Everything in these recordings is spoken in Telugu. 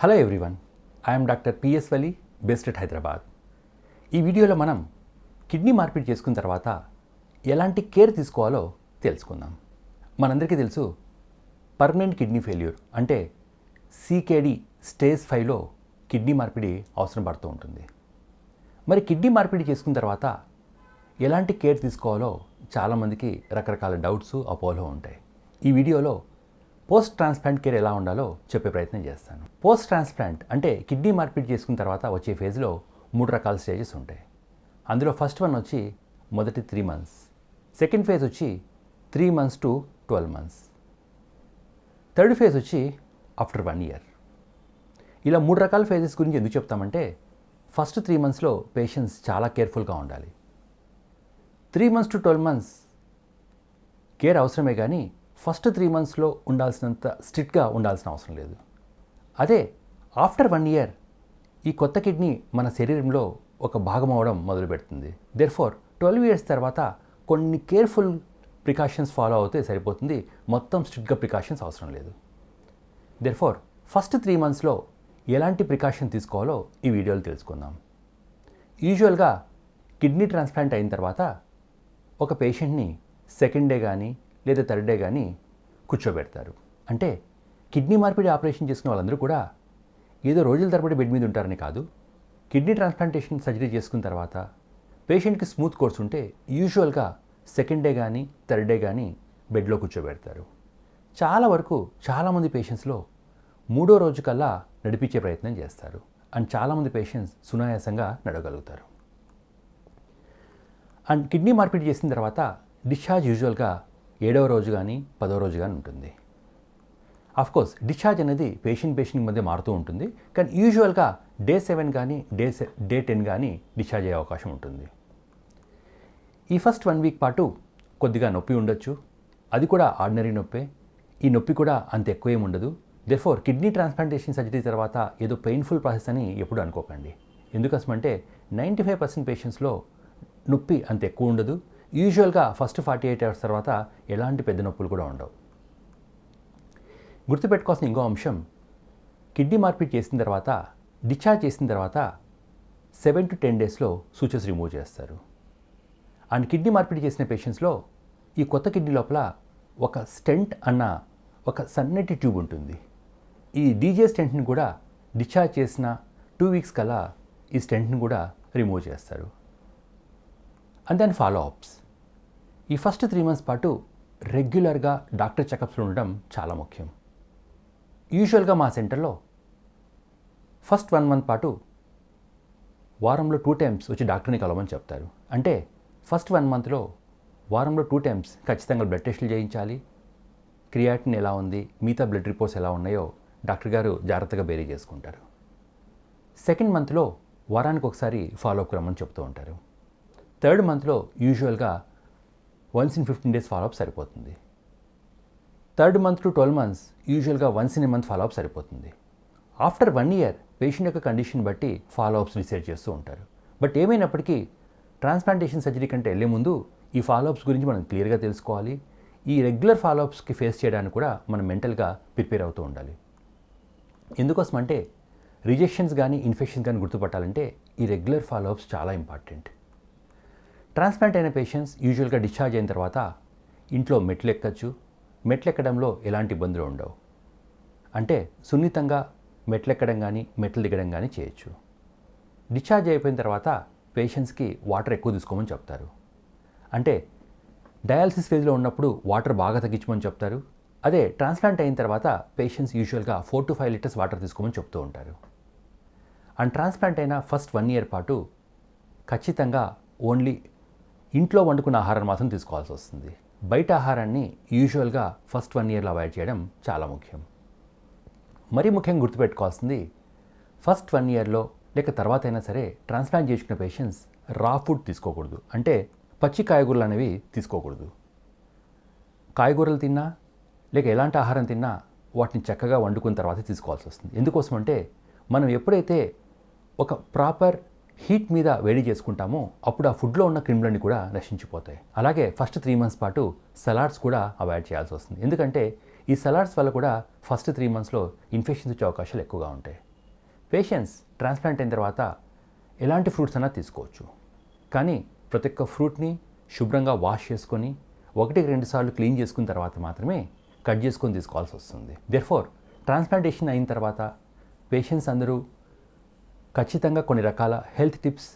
Hello everyone I'm doctor P S Vali best at Hyderabad ఈ వీడియోలో మనం కిడ్నీ మార్పిడి చేసుకున్న తర్వాత ఎలాంటి కేర్ తీసుకోవాలో తెలుసుకుందాం. మనందరికీ తెలుసు పర్మనెంట్ కిడ్నీ ఫెయిల్యూర్ అంటే సీకేడి స్టేజ్ ఫైవ్లో కిడ్నీ మార్పిడి అవసరం పడుతూ ఉంటుంది. మరి కిడ్నీ మార్పిడి చేసుకున్న తర్వాత ఎలాంటి కేర్ తీసుకోవాలో చాలామందికి రకరకాల డౌట్స్ అపోలో ఉంటాయి. ఈ వీడియోలో పోస్ట్ ట్రాన్స్ప్లాంట్ కేర్ ఎలా ఉండాలో చెప్పే ప్రయత్నం చేస్తాను. పోస్ట్ ట్రాన్స్ప్లాంట్ అంటే కిడ్నీ మార్పిడి చేసుకున్న తర్వాత వచ్చే ఫేజ్లో మూడు రకాల స్టేజెస్ ఉంటాయి. అందులో ఫస్ట్ వన్ వచ్చి మొదటి త్రీ మంత్స్. సెకండ్ ఫేజ్ వచ్చి three months to twelve months. Third phase వచ్చి ఆఫ్టర్ వన్ ఇయర్. ఇలా మూడు రకాల ఫేజెస్ గురించి ఎందుకు చెప్తామంటే ఫస్ట్ త్రీ మంత్స్లో పేషెంట్స్ చాలా కేర్ఫుల్గా ఉండాలి. Three months to twelve months care అవసరమే కానీ ఫస్ట్ త్రీ మంత్స్లో ఉండాల్సినంత స్ట్రిక్ట్గా ఉండాల్సిన అవసరం లేదు. అదే ఆఫ్టర్ వన్ ఇయర్ ఈ కొత్త కిడ్నీ మన శరీరంలో ఒక భాగం అవడం మొదలు పెడుతుంది దేర్ ఫోర్ ట్వెల్వ్ ఇయర్స్ తర్వాత కొన్ని కేర్ఫుల్ ప్రికాషన్స్ ఫాలో అవుతే సరిపోతుంది. మొత్తం స్ట్రిక్ట్గా ప్రికాషన్స్ అవసరం లేదు. దేర్ ఫోర్ ఫస్ట్ త్రీ మంత్స్లో ఎలాంటి ప్రికాషన్ తీసుకోవాలో ఈ వీడియోలో తెలుసుకుందాం. యూజువల్గా కిడ్నీ ట్రాన్స్ప్లాంట్ అయిన తర్వాత ఒక పేషెంట్ని సెకండ్ డే కానీ లేదా థర్డ్ డే కానీ కూర్చోబెడతారు. అంటే కిడ్నీ మార్పిడి ఆపరేషన్ చేసిన వాళ్ళందరూ కూడా ఏదో రోజుల తరబడి బెడ్ మీద ఉంటారని కాదు కిడ్నీ ట్రాన్స్ప్లాంటేషన్ సర్జరీ చేసుకున్న తర్వాత పేషెంట్కి స్మూత్ కోర్స్ ఉంటే యూజువల్గా సెకండ్ డే కానీ థర్డ్ డే కానీ బెడ్లో కూర్చోబెడతారు. చాలా వరకు చాలామంది పేషెంట్స్లో మూడో రోజు కల్లా నడిపించే ప్రయత్నం చేస్తారు అండ్ చాలామంది పేషెంట్స్ సునాయాసంగా నడవగలుగుతారు అండ్ కిడ్నీ మార్పిడి చేసిన తర్వాత డిశ్చార్జ్ యూజువల్గా ఏడవ రోజు కానీ పదవ రోజు కానీ ఉంటుంది. ఆఫ్ కోర్స్ డిశ్చార్జ్ అనేది పేషెంట్ పేషెంట్ మధ్య మారుతూ ఉంటుంది. కానీ యూజువల్గా డే సెవెన్ కానీ డే సె డే టెన్ కానీ డిశ్చార్జ్ అయ్యే అవకాశం ఉంటుంది. ఈ ఫస్ట్ వన్ వీక్ పాటు కొద్దిగా నొప్పి ఉండొచ్చు. అది కూడా ఆర్డినరీ నొప్పే. ఈ నొప్పి కూడా అంత ఎక్కువ ఏమి ఉండదు. దెఫోర్ కిడ్నీ ట్రాన్స్ప్లాంటేషన్ సర్జరీ తర్వాత ఏదో పెయిన్ఫుల్ ప్రాసెస్ అని ఎప్పుడు అనుకోకండి. ఎందుకోసమంటే నైంటీ ఫైవ్ పర్సెంట్ పేషెంట్స్లో నొప్పి అంత ఎక్కువ ఉండదు. యూజువల్గా ఫస్ట్ ఫార్టీ ఎయిట్ అవర్స్ తర్వాత ఎలాంటి పెద్ద నొప్పులు కూడా ఉండవు. గుర్తుపెట్టుకోవాల్సిన ఇంకో అంశం కిడ్నీ మార్పిడి చేసిన తర్వాత డిశ్చార్జ్ చేసిన తర్వాత సెవెన్ టు టెన్ డేస్లో సూచర్స్ రిమూవ్ చేస్తారు. అండ్ కిడ్నీ మార్పిడి చేసిన పేషెంట్స్లో ఈ కొత్త కిడ్నీ లోపల ఒక స్టెంట్ అన్న ఒక సన్నటి ట్యూబ్ ఉంటుంది. ఈ డీజే స్టెంట్ని కూడా డిశ్చార్జ్ చేసిన టూ వీక్స్ కల్లా ఈ స్టెంట్ని కూడా రిమూవ్ చేస్తారు. అండ్ దెన్ ఫాలో అప్స్ ఈ ఫస్ట్ త్రీ మంత్స్ పాటు రెగ్యులర్గా డాక్టర్ చెకప్స్లు ఉండడం చాలా ముఖ్యం. యూజువల్గా మా సెంటర్లో ఫస్ట్ వన్ మంత్ పాటు వారంలో టూ టైమ్స్ వచ్చి డాక్టర్ని కలవమని చెప్తారు. అంటే ఫస్ట్ వన్ మంత్లో వారంలో టూ టైమ్స్ ఖచ్చితంగా బ్లడ్ టెస్టులు చేయించాలి. క్రియాటిన్ ఎలా ఉంది? మిగతా బ్లడ్ రిపోర్ట్స్ ఎలా ఉన్నాయో డాక్టర్ గారు జాగ్రత్తగా బేరీ చేసుకుంటారు. సెకండ్ మంత్లో వారానికి ఒకసారి ఫాలోఅప్కి రమ్మని చెప్తూ ఉంటారు. థర్డ్ మంత్లో యూజువల్గా once in fifteen days follow up సరిపోతుంది. Third month to twelve months యూజువల్గా once in a month follow up సరిపోతుంది. ఆఫ్టర్ వన్ ఇయర్ పేషెంట్ యొక్క కండిషన్ బట్టి ఫాలోఅప్స్ డిసైడ్ చేస్తూ ఉంటారు. బట్ ఏమైనప్పటికీ ట్రాన్స్ప్లాంటేషన్ సర్జరీ కంటే వెళ్ళే ముందు ఈ ఫాలోఅప్స్ గురించి మనం క్లియర్గా తెలుసుకోవాలి. ఈ రెగ్యులర్ ఫాలోఅప్స్కి ఫేస్ చేయడానికి కూడా మనం మెంటల్గా ప్రిపేర్ అవుతూ ఉండాలి. ఎందుకోసం అంటే రిజెక్షన్స్ కానీ ఇన్ఫెక్షన్స్ కానీ గుర్తుపట్టాలంటే ఈ రెగ్యులర్ ఫాలోఅప్స్ చాలా ఇంపార్టెంట్. ట్రాన్స్ప్లాంట్ అయిన పేషెంట్స్ యూజువల్గా డిశ్చార్జ్ అయిన తర్వాత ఇంట్లో మెట్లు ఎక్కచ్చు. మెట్లు ఎక్కడంలో ఎలాంటి ఇబ్బందులు ఉండవు. అంటే సున్నితంగా మెట్లు ఎక్కడం కానీ మెట్లు దిగడం కానీ చేయొచ్చు. డిశ్చార్జ్ అయిపోయిన తర్వాత పేషెంట్స్కి వాటర్ ఎక్కువ తీసుకోమని చెప్తారు. అంటే డయాలసిస్ ఫేజ్లో ఉన్నప్పుడు వాటర్ బాగా తగ్గించమని చెప్తారు. అదే ట్రాన్స్ప్లాంట్ అయిన తర్వాత పేషెంట్స్ యూజువల్గా four to five litres water తీసుకోమని చెప్తూ ఉంటారు. అండ్ ట్రాన్స్ప్లాంట్ అయిన ఫస్ట్ వన్ ఇయర్ పాటు ఖచ్చితంగా ఓన్లీ ఇంట్లో వండుకున్న ఆహారం మాత్రం తీసుకోవాల్సి వస్తుంది. బయట ఆహారాన్ని యూజువల్గా ఫస్ట్ వన్ ఇయర్లో అవాయిడ్ చేయడం చాలా ముఖ్యం. మరీ ముఖ్యంగా గుర్తుపెట్టుకోవాల్సింది ఫస్ట్ వన్ ఇయర్లో లేక తర్వాత అయినా సరే ట్రాన్స్ప్లాంట్ చేసుకున్న పేషెంట్స్ రా ఫుడ్ తీసుకోకూడదు. అంటే పచ్చి కాయగూరలు అనేవి తీసుకోకూడదు. కాయగూరలు తిన్నా లేక ఎలాంటి ఆహారం తిన్నా వాటిని చక్కగా వండుకున్న తర్వాత తీసుకోవాల్సి వస్తుంది. ఎందుకోసం అంటే మనం ఎప్పుడైతే ఒక ప్రాపర్ హీట్ మీద వేడి చేసుకుంటామో అప్పుడు ఆ ఫుడ్లో ఉన్న క్రిములన్నీ కూడా నశించిపోతాయి. అలాగే ఫస్ట్ త్రీ మంత్స్ పాటు సలాడ్స్ కూడా అవాయిడ్ చేయాల్సి వస్తుంది. ఎందుకంటే ఈ సలాడ్స్ వల్ల కూడా ఫస్ట్ త్రీ మంత్స్లో ఇన్ఫెక్షన్స్ వచ్చే అవకాశాలు ఎక్కువగా ఉంటాయి. పేషెంట్స్ ట్రాన్స్ప్లాంట్ అయిన తర్వాత ఎలాంటి ఫ్రూట్స్ అయినా తీసుకోవచ్చు. కానీ ప్రతి ఒక్క ఫ్రూట్ని శుభ్రంగా వాష్ చేసుకొని ఒకటికి రెండు సార్లు క్లీన్ చేసుకున్న తర్వాత మాత్రమే కట్ చేసుకొని తీసుకోవాల్సి వస్తుంది. దెర్ఫోర్ ట్రాన్స్ప్లాంటేషన్ అయిన తర్వాత పేషెంట్స్ అందరూ ఖచ్చితంగా కొన్ని రకాల health tips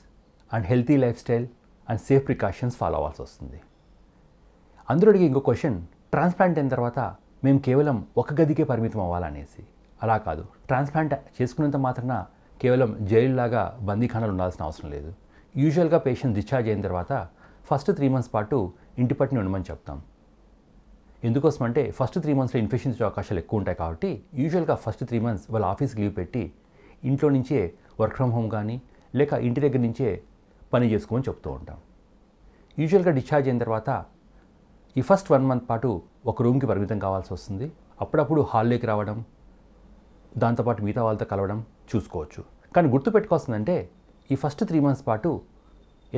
and healthy lifestyle and safe precautions follow అవ్వాల్సి వస్తుంది. అందరూ అడిగే ఇంకో క్వశ్చన్ ట్రాన్స్ప్లాంట్ అయిన తర్వాత మేము కేవలం ఒక గదికే పరిమితం అవ్వాలనేసి. అలా కాదు. ట్రాన్స్ప్లాంట్ చేసుకున్నంత మాత్రాన కేవలం జైలులాగా బందీఖానాలు ఉండాల్సిన అవసరం లేదు. యూజువల్గా పేషెంట్ డిశ్చార్జ్ అయిన తర్వాత ఫస్ట్ త్రీ మంత్స్ పాటు ఇంటి పట్టుని ఉండమని చెప్తాం. ఎందుకోసం అంటే ఫస్ట్ త్రీ మంత్స్లో ఇన్ఫెక్షన్స్ అవకాశాలు ఎక్కువ ఉంటాయి కాబట్టి యూజువల్గా ఫస్ట్ త్రీ మంత్స్ వాళ్ళ ఆఫీస్కి లీవ్ పెట్టి ఇంట్లో నుంచే వర్క్ ఫ్రమ్ హోమ్ కానీ లేక ఇంటి దగ్గర నుంచే పని చేసుకోమని చెప్తూ ఉంటాం. యూజువల్గా డిశ్చార్జ్ అయిన తర్వాత ఈ ఫస్ట్ వన్ మంత్ పాటు ఒక రూమ్కి పరిమితం కావాల్సి వస్తుంది. అప్పుడప్పుడు హాల్లోకి రావడం దాంతోపాటు మిగతా వాళ్ళతో కలవడం చూసుకోవచ్చు. కానీ గుర్తుపెట్టుకోవాల్సిందంటే ఈ ఫస్ట్ త్రీ మంత్స్ పాటు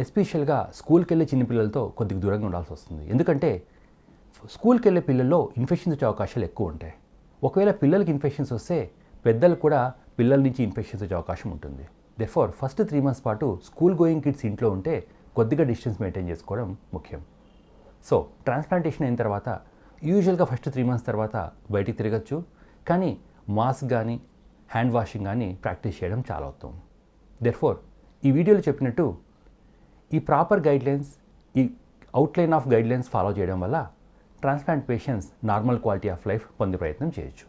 ఎస్పెషల్గా స్కూల్కి వెళ్ళే చిన్నపిల్లలతో కొద్దిగా దూరంగా ఉండాల్సి వస్తుంది. ఎందుకంటే స్కూల్కి వెళ్ళే పిల్లల్లో ఇన్ఫెక్షన్స్ వచ్చే అవకాశాలు ఎక్కువ ఉంటాయి. ఒకవేళ పిల్లలకి ఇన్ఫెక్షన్స్ వస్తే పెద్దలు కూడా పిల్లల నుంచి ఇన్ఫెక్షన్స్ వచ్చే అవకాశం ఉంటుంది. దెఫోర్ ఫస్ట్ త్రీ మంత్స్ పాటు స్కూల్ గోయింగ్ కిడ్స్ ఇంట్లో ఉంటే కొద్దిగా డిస్టెన్స్ మెయింటైన్ చేసుకోవడం ముఖ్యం. సో ట్రాన్స్ప్లాంటేషన్ అయిన తర్వాత యూజువల్గా ఫస్ట్ త్రీ మంత్స్ తర్వాత బయటికి తిరగచ్చు. కానీ మాస్క్ కానీ హ్యాండ్ వాషింగ్ కానీ ప్రాక్టీస్ చేయడం చాలా ఉత్తమం. దెర్ఫోర్ ఈ వీడియోలో చెప్పినట్టు ఈ ప్రాపర్ గైడ్లైన్స్ ఈ అవుట్లైన్ ఆఫ్ గైడ్లైన్స్ ఫాలో చేయడం వల్ల transplant patients normal quality of life పొందే ప్రయత్నం చేయొచ్చు.